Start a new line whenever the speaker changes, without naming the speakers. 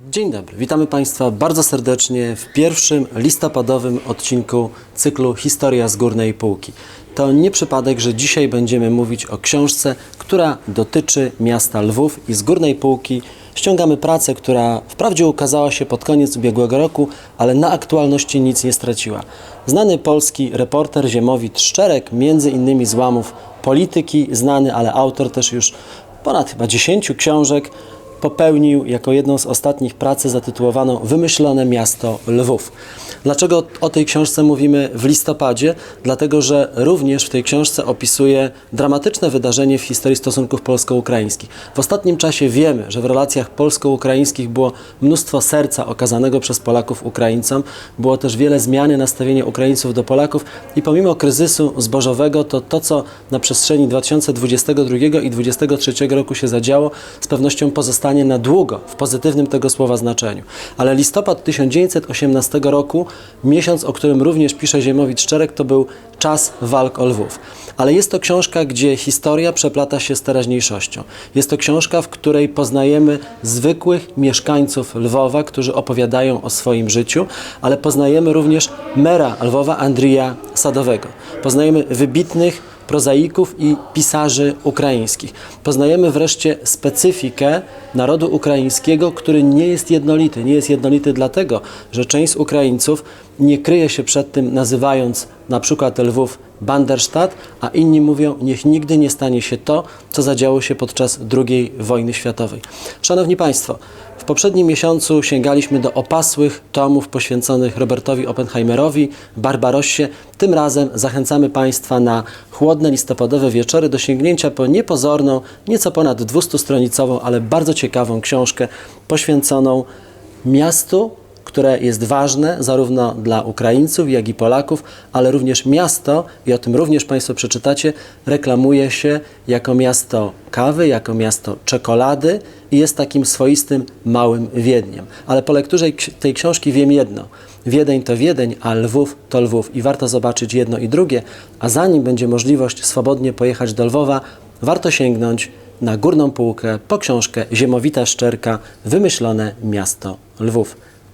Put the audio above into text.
Dzień dobry, witamy Państwa bardzo serdecznie w pierwszym listopadowym odcinku cyklu Historia z Górnej Półki. To nie przypadek, że dzisiaj będziemy mówić o książce, która dotyczy miasta Lwów i z Górnej Półki ściągamy pracę, która wprawdzie ukazała się pod koniec ubiegłego roku, ale na aktualności nic nie straciła. Znany polski reporter Ziemowit Szczerek, między innymi z łamów polityki, znany, ale autor też już ponad chyba 10 książek, popełnił jako jedną z ostatnich pracy zatytułowaną Wymyślone miasto Lwów. Dlaczego o tej książce mówimy w listopadzie? Dlatego, że również w tej książce opisuje dramatyczne wydarzenie w historii stosunków polsko-ukraińskich. W ostatnim czasie wiemy, że w relacjach polsko-ukraińskich było mnóstwo serca okazanego przez Polaków Ukraińcom, było też wiele zmiany nastawienia Ukraińców do Polaków i pomimo kryzysu zbożowego, to to, co na przestrzeni 2022 i 2023 roku się zadziało, z pewnością pozostanie na długo w pozytywnym tego słowa znaczeniu. Ale listopad 1918 roku, miesiąc, o którym również pisze Ziemowit Szczerek, to był czas walk o Lwów. Ale jest to książka, gdzie historia przeplata się z teraźniejszością. Jest to książka, w której poznajemy zwykłych mieszkańców Lwowa, którzy opowiadają o swoim życiu, ale poznajemy również mera Lwowa, Andrija Sadowego. Poznajemy wybitnych prozaików i pisarzy ukraińskich. Poznajemy wreszcie specyfikę narodu ukraińskiego, który nie jest jednolity. Nie jest jednolity dlatego, że część Ukraińców nie kryje się przed tym, nazywając na przykład Lwów Banderstadt, a inni mówią, niech nigdy nie stanie się to, co zadziało się podczas II wojny światowej. Szanowni Państwo, w poprzednim miesiącu sięgaliśmy do opasłych tomów poświęconych Robertowi Oppenheimerowi, Barbarossie. Tym razem zachęcamy Państwa na chłodne listopadowe wieczory do sięgnięcia po niepozorną, nieco ponad 200-stronicową, ale bardzo ciekawą książkę poświęconą miastu, które jest ważne zarówno dla Ukraińców, jak i Polaków, ale również miasto, i o tym również Państwo przeczytacie, reklamuje się jako miasto kawy, jako miasto czekolady i jest takim swoistym małym Wiedniem. Ale po lekturze tej książki wiem jedno. Wiedeń to Wiedeń, a Lwów to Lwów i warto zobaczyć jedno i drugie, a zanim będzie możliwość swobodnie pojechać do Lwowa, warto sięgnąć na górną półkę po książkę Ziemowita Szczerka Wymyślone miasto Lwów.